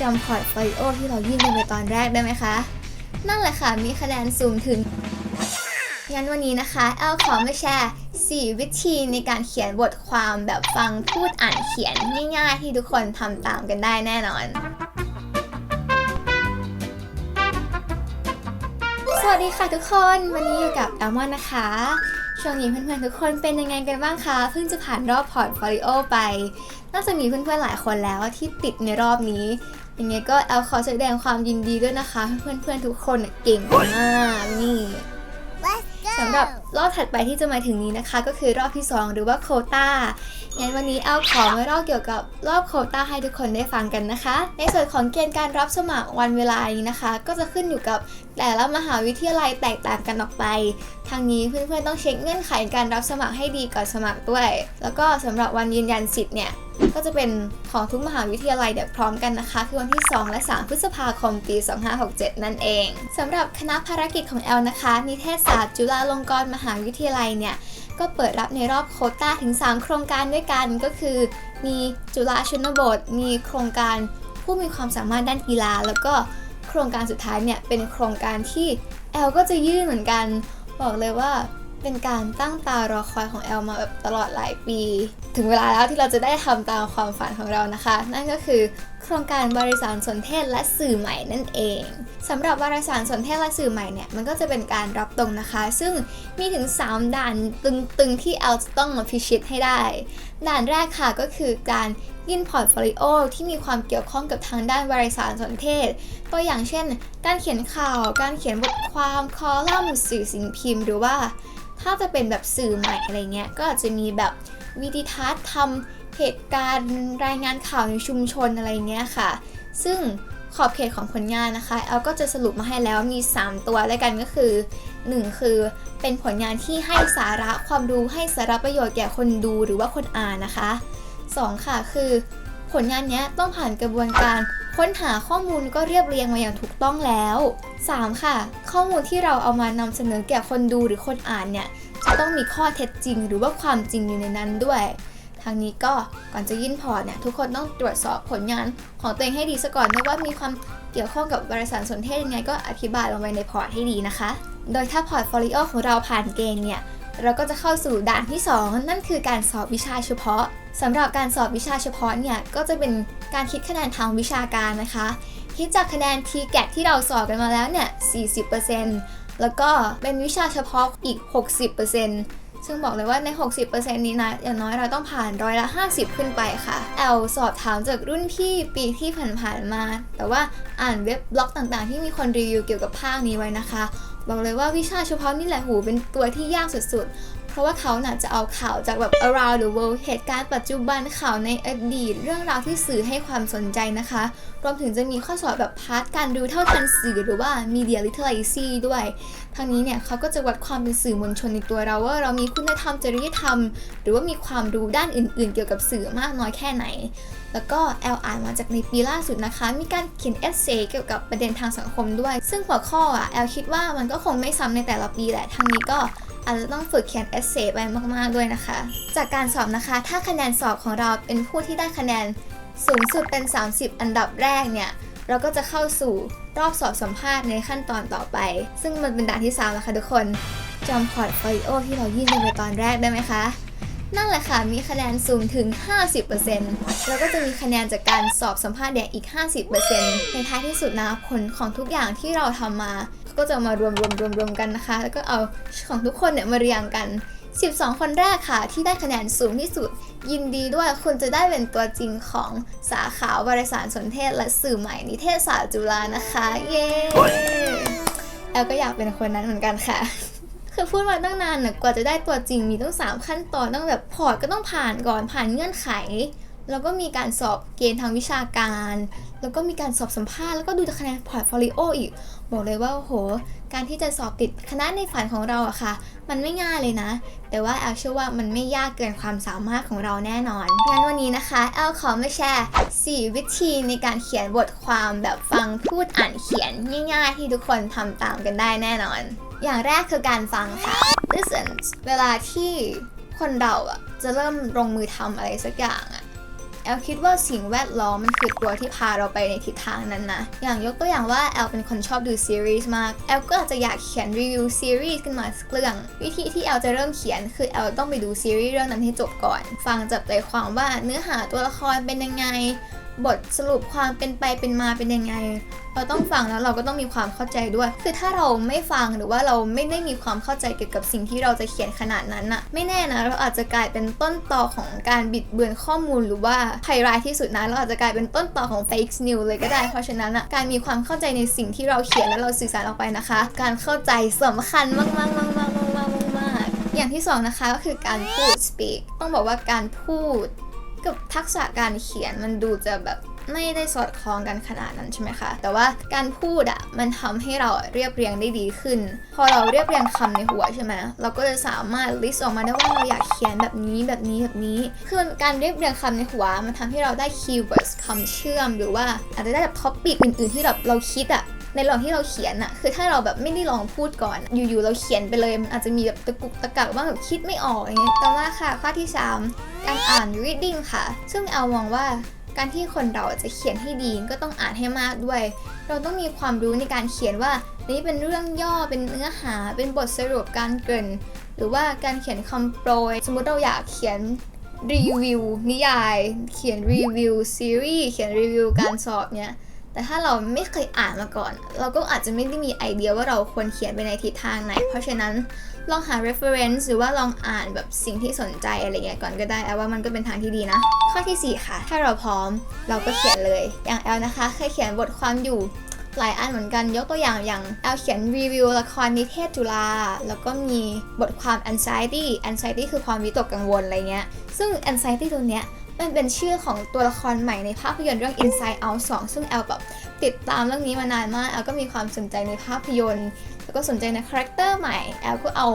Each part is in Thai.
จำพอร์ตโฟลิโอที่เรายื่นกันไปตอนแรกได้ไหมคะ นั่นแหละค่ะ มีคะแนนสูงถึง งั้นวันนี้นะคะแอลขอมาแชร์ 4 วิธีในการเขียนบทความแบบฟังพูดอ่านเขียนง่ายๆ ที่ทุกคนทำตามกันได้แน่นอนสวัสดีค่ะทุกคนวันนี้อยู่กับแอลมอนนะคะ ช่วงนี้เพื่อนๆทุกคนเป็นยังไงกันบ้างคะเพิ่งจะผ่านรอบพอร์ตโฟลิโอไป น่าจะมีเพื่อนๆหลายคนแล้วที่ติดในรอบนี้ ยังไงก็แอลขอแสดงความยินดีด้วยนะคะ เพื่อนๆทุกคนน่ะเก่งมากนี่สำหรับรอบถัดไปที่จะมาถึงนี้นะคะ ก็คือรอบที่ 2 หรือว่าโควตางั้นวันนี้เอาขอมาเล่าเกี่ยวกับรอบโควตาให้ทุกคนได้ฟังกันนะคะ ในส่วนของเกณฑ์การรับสมัครวันเวลานี้นะคะ ก็จะขึ้นอยู่กับแต่ละมหาวิทยาลัยแตกต่างกันออกไป ทางนี้เพื่อนๆต้องเช็คเงื่อนไขการรับสมัครให้ดีก่อนสมัครด้วย แล้วก็สำหรับวันยืนยันสิทธิ์เนี่ยก็จะเป็นของทุกมหาวิทยาลัยเดี๋ยวพร้อมกันนะคะ คือวันที่ 2 และ 3 พฤษภาคมปี 2567 นั่นเองสำหรับคณะภารกิจของแอลนะคะนิเทศศาสตร์จุฬาลงกรณ์มหาวิทยาลัยเนี่ย ก็เปิดรับในรอบโคต้าถึง 3 โครงการด้วยกันก็คือ มีจุฬาชนบท มีโครงการผู้มีความสามารถด้านกีฬา แล้วก็โครงการสุดท้ายเนี่ยเป็นโครงการที่แอลก็จะยื่นเหมือนกัน บอกเลยว่าเป็นการตั้งตารอคอยของแอลมาแบบตลอดหลายปี ถึงเวลาแล้วที่เราจะได้ทำตามความฝันของเรานะคะ นั่นก็คือ ครงการบริสารสนเทศและสื่อใหม่นั่นเองสำหรับบริสารสนเทศและสื่อใหม่เนี่ยมันก็จะเป็นการรับตรงนะคะ ซึ่งมีถึง 3 ด่านตึงๆที่แอลจะต้องมาพิชิตให้ได้ ด่านแรกค่ะก็คือการยื่นพอร์ตโฟลิโอที่มีความเกี่ยวข้องกับทางด้านบริสารสนเทศ ตัวอย่างเช่น การเขียนข่าว การเขียนบทความคอลัมน์สื่อสิ่งพิมพ์ หรือว่าถ้าจะเป็นแบบสื่อใหม่อะไรเงี้ยก็อาจจะมีแบบวิดีทัศน์ทำ เหตุการณ์รายงานข่าวในชุมชนอะไรเงี้ยค่ะ ซึ่งขอบเขตของผลงานนะคะแอลก็จะสรุปมาให้แล้วมี 3 ตัวด้วยกันก็คือ 1 คือเป็นผลงานที่ให้สาระความรู้ให้สาระประโยชน์แก่คนดูหรือว่าคนอ่านนะคะ 2 ค่ะคือผลงานเนี้ยต้องผ่านกระบวนการค้นหาข้อมูลก็เรียบเรียงมาอย่างถูกต้องแล้ว 3 ค่ะ ข้อมูลที่เราเอามานำเสนอแก่คนดูหรือคนอ่านเนี่ยจะต้องมีข้อเท็จจริง หรือว่าความจริงอยู่ในนั้นด้วย ทางนี้ก็ก่อนจะยื่นพอร์ตเนี่ยทุกคนต้องตรวจสอบผลงานของตัวเองให้ดีซะก่อนนะว่ามีความเกี่ยวข้องกับบริษัทสนเทศยังไงก็อธิบายลงไปในพอร์ตให้ดีนะคะ โดยถ้าพอร์ตโฟลิโอของเราผ่านเกณฑ์เนี่ยเราก็จะเข้าสู่ด่านที่ 2 นั่นคือการสอบวิชาเฉพาะสำหรับการสอบวิชาเฉพาะเนี่ยก็จะเป็นการคิดคะแนนทางวิชาการนะคะคิดจากคะแนน t g a t ที่เราสอบกันมาแล้วเนี่ย40%แล้วก็เป็นวิชาเฉพาะอีก 60% ซึ่งบอกเลยว่าใน 60%นี้นะ อย่างน้อยเราต้องผ่านร้อยละ 50 ขึ้นไปค่ะ แอลสอบถามจากรุ่นพี่ปีที่ผ่านๆมา แต่ว่าอ่านเว็บบล็อกต่างๆ ที่มีคนรีวิวเกี่ยวกับภาคนี้ไว้นะคะ บอกเลยว่าวิชาเฉพาะนี่แหละหูเป็นตัวที่ยากสุดๆ ราะว่าเขาน่ะจะเอาข่าวจากแบบ around the world เหตุการณ์ปัจจุบันข่าวในอดีต เรื่องราวที่สื่อให้ความสนใจนะคะ รวมถึงจะมีข้อสอบแบบพาร์ทการดูเท่าทันสื่อหรือว่า media literacy ด้วยทางนี้เนี่ยเขาก็จะวัดความเป็นสื่อมวลชนในตัวเราว่าเรามีคุณธรรมจริยธรรม หรือว่ามีความรู้ด้านอื่น ๆ เกี่ยวกับสื่อมากน้อยแค่ไหน แล้วก็แอลอ่านมาจากในปีล่าสุดนะคะ มีการเขียนเอเซเกี่ยวกับประเด็นทางสังคมด้วย ซึ่งหัวข้ออะแอลคิดว่ามันก็คงไม่ซ้ำในแต่ละปีแหละทางนี้ก็ อาจจะต้องฝึกเขียนเอเซไปมากๆด้วยนะคะ จากการสอบนะคะ ถ้าคะแนนสอบของเราเป็นผู้ที่ได้คะแนนสูงสุดเป็น 30 อันดับแรกเนี่ยเราก็จะเข้าสู่รอบสอบสัมภาษณ์ในขั้นตอนต่อไป ซึ่งมันเป็นด่านที่3แล้วค่ะทุกคนจำพอร์ตโฟลิโอที่เรายื่นกันไปตอนแรกได้ไหมคะ นั่นแหละค่ะ มีคะแนนสูงถึง 50%แล้วก็จะมีคะแนนจากการสอบสัมภาษณ์เนี่ยอีก 50%ในท้ายที่สุดนะผลของทุกอย่างที่เราทำมา ก็จะมารวมรวมรวมรวมกันนะคะ แล้วก็เอาของทุกคนเนี่ยมาเรียงกัน 12 คนแรกค่ะ ที่ได้คะแนนสูงที่สุด ยินดีด้วยคุณจะได้เป็นตัวจริงของสาขาบริสารสนเทศ และสื่อใหม่นิเทศศาสตร์จุฬานะคะ เย้แอลก็อยากเป็นคนนั้นเหมือนกันค่ะคือพูดมาตั้งนานนะกว่าจะได้ตัวจริงมีตั้ง3 ขั้นตอนต้องแบบพอร์ตก็ต้องผ่านก่อนผ่านเงื่อนไข แล้วก็มีการสอบเกณฑ์ทางวิชาการ แล้วก็มีการสอบสัมภาษณ์ แล้วก็ดูคะแนนพอร์ตโฟลิโออีก บอกเลยว่าโอ้โห การที่จะสอบติดคณะในฝันของเราอะค่ะ มันไม่ง่ายเลยนะ แต่ว่าแอลเชื่อว่ามันไม่ยากเกินความสามารถของเราแน่นอน งั้นวันนี้นะคะแอลขอมาแชร์ 4 วิธีในการเขียนบทความแบบฟังพูดอ่านเขียนง่ายๆ ที่ทุกคนทำตามกันได้แน่นอน อย่างแรกคือการฟังค่ะ listen เวลาที่คนเราอะจะเริ่มลงมือทำอะไรสักอย่างอะ แอลคิดว่าสิ่งแวดล้อมมันคือตัวที่พาเราไปในทิศทางนั้นนะ อย่างยกตัวอย่างว่าแอลเป็นคนชอบดูซีรีส์มาก แอลก็อาจจะอยากเขียนรีวิวซีรีส์ขึ้นมาสักเรื่อง วิธีที่แอลจะเริ่มเขียนคือแอลต้องไปดูซีรีส์เรื่องนั้นให้จบก่อน ฟังจับใจความว่าเนื้อหาตัวละครเป็นยังไง บทสรุปความเป็นไปเป็นมาเป็นยังไง เราต้องฟังแล้วเราก็ต้องมีความเข้าใจด้วย คือถ้าเราไม่ฟังหรือว่าเราไม่ได้มีความเข้าใจเกี่ยวกับสิ่งที่เราจะเขียนขนาดนั้นน่ะ ไม่แน่นะเราอาจจะกลายเป็นต้นต่อของการบิดเบือนข้อมูลหรือว่าภัยร้ายที่สุดนะเราอาจจะกลายเป็นต้นต่อของ fake news เลยก็ได้ เพราะฉะนั้นอะการมีความเข้าใจในสิ่งที่เราเขียนและเราสื่อสารออกไปนะคะ การเข้าใจสำคัญมากๆมากมากมากมากอย่างที่สองนะคะก็คือการพูด speak ต้องบอกว่าการพูด กับทักษะการเขียนมันดูจะแบบไม่ได้สอดคล้องกันขนาดนั้นใช่ไหมคะ แต่ว่าการพูดอะมันทำให้เราเรียบเรียงได้ดีขึ้น พอเราเรียบเรียงคำในหัวใช่ไหมเราก็จะสามารถ list ออกมาได้ว่าเราอยากเขียนแบบนี้แบบนี้แบบนี้ คือการเรียบเรียงคำในหัว มันทำให้เราได้ keywords คำเชื่อม หรือว่าอาจจะได้แบบ topic อื่นๆที่แบบเราคิดอะ ในระหว่างที่เราเขียนอะคือถ้าเราแบบไม่ได้ลองพูดก่อน อยู่ๆเราเขียนไปเลยมันอาจจะมีแบบตะกุกตะกักว่างแบบคิดไม่ออกอย่างเงี้ยต่อมาค่ะข้อที่ 3 การอ่าน reading ค่ะ ซึ่งเอามองว่าการที่คนเราจะเขียนให้ดีก็ต้องอ่านให้มากด้วย เราต้องมีความรู้ในการเขียนว่านี่เป็นเรื่องย่อเป็นเนื้อหา เป็นบทสรุปการเกรินหรือว่าการเขียนคำโปรย สมมติเราอยากเขียนรีวิวนิยาย เขียนรีวิวซีรีส์เขียนรีวิวการสอบเนี่ย แต่ถ้าเราไม่เคยอ่านมาก่อน เราก็อาจจะไม่ได้มีไอเดียว่าเราควรเขียนไปในทิศทางไหน เพราะฉะนั้นลองหา reference หรือว่าลองอ่านแบบสิ่งที่สนใจอะไรเงี้ยก่อนก็ได้แอลว่ามันก็เป็นทางที่ดีนะ ข้อทีสี่ 4 ค่ะ ถ้าเราพร้อมเราก็เขียนเลย อย่างแอลนะคะเคยเขียนบทความอยู่หลายอันเหมือนกันยกตัวอย่างอย่างแอลเขียนรีวิวละครนิเทศจุฬาแล้วก็มีบทความ anxiety anxiety คือความวิตกกังวลอะไรเงี้ย ซึ่ง anxiety ตัวเนี้ย มันเป็นชื่อของตัวละครใหม่ในภาพยนตร์เรื่อง Inside Out 2 ซึ่งแอลแบบติดตามเรื่องนี้มานานมาก แอลก็มีความสนใจในภาพยนตร์ แล้วก็สนใจในคาแรคเตอร์ใหม่ แอลก็เอา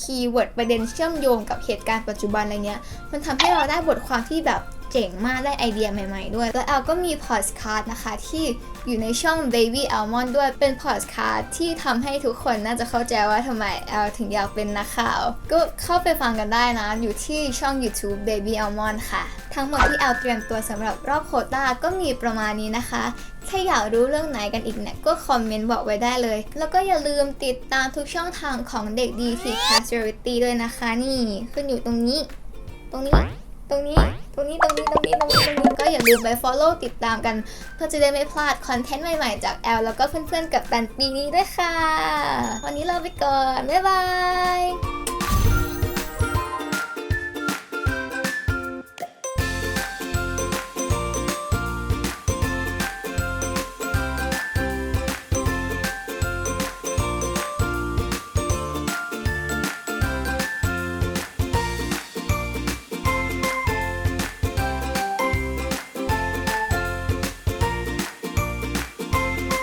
คีย์เวิร์ดประเด็นเชื่อมโยงกับเหตุการณ์ปัจจุบันอะไรเงี้ย มันทำให้เราได้บทความที่แบบ เจ๋งมากได้ไอเดียใหม่ๆด้วย แล้วแอลก็มีพอดคาสต์นะคะ ที่อยู่ในช่อง Baby Almond ด้วยเป็นพอดคาสต์ที่ทำให้ทุกคนน่าจะเข้าใจว่าทำไมแอลถึงอยากเป็นนักข่าว ก็เข้าไปฟังกันได้นะ อยู่ที่ช่อง YouTube Baby Almond ค่ะ ทั้งหมดที่แอลเตรียมตัวสำหรับรอบโคต้าก็มีประมาณนี้นะคะแค่อยากรู้เรื่องไหนกันอีกเนี่ยก็คอมเมนต์บอกไว้ได้เลย แล้วก็อย่าลืมติดตามทุกช่องทางของเด็กดีที Casualty ด้วยนะคะ นี่ขึ้นอยู่ตรงนี้ ตรงนี้ รงนี้ ตรงนี้ ตรงนี้ ตรงนี้ ตรงนี้ ตรงนี้ ก็อย่าลืมไป follow ติดตามกันเพื่อจะได้ไม่พลาดคอนเทนต์ใหม่ๆ จากแอลแล้วก็เพื่อนๆ กับตันปีนี้ด้วยค่ะ วันนี้เราไปก่อน บ๊ายบาย